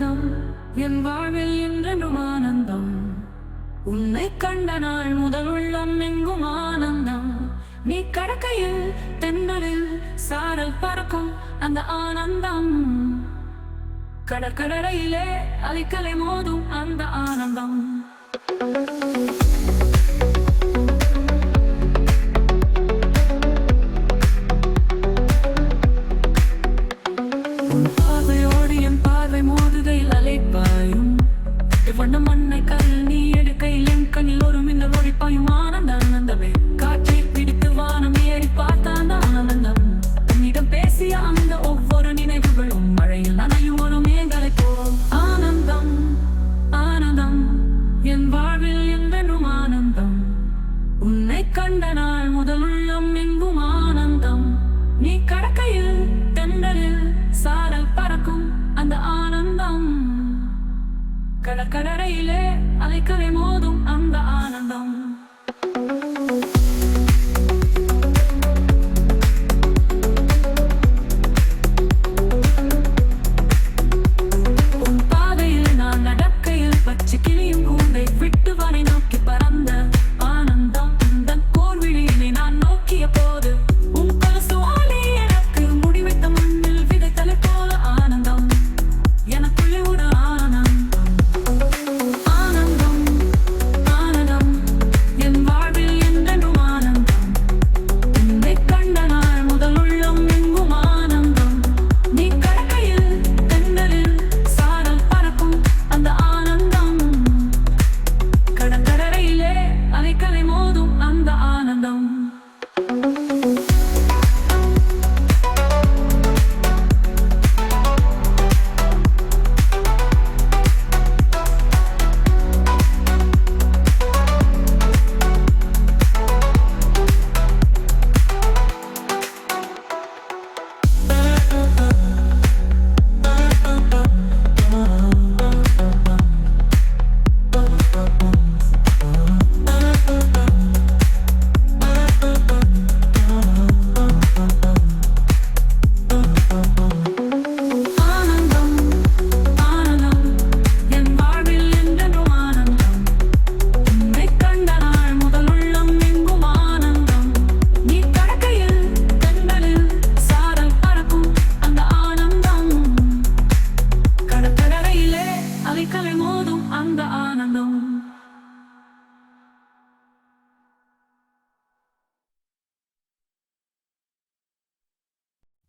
ஆனந்தம் என் வாழ்வில் என்றென்றும் ஆனந்தம். உன்னை கண்ட நாள் முதல் உள்ளம் எங்கும் ஆனந்தம். நீ கடக்கையில் தென்றலில் சாரல் பறக்கும் அந்த ஆனந்தம். கடற்கரையிலே அலைக்கலை மோதும் அந்த ஆனந்தம். thank 是你 அலையிலே அலைக்கரை மோதும் அந்த ஆனந்தம்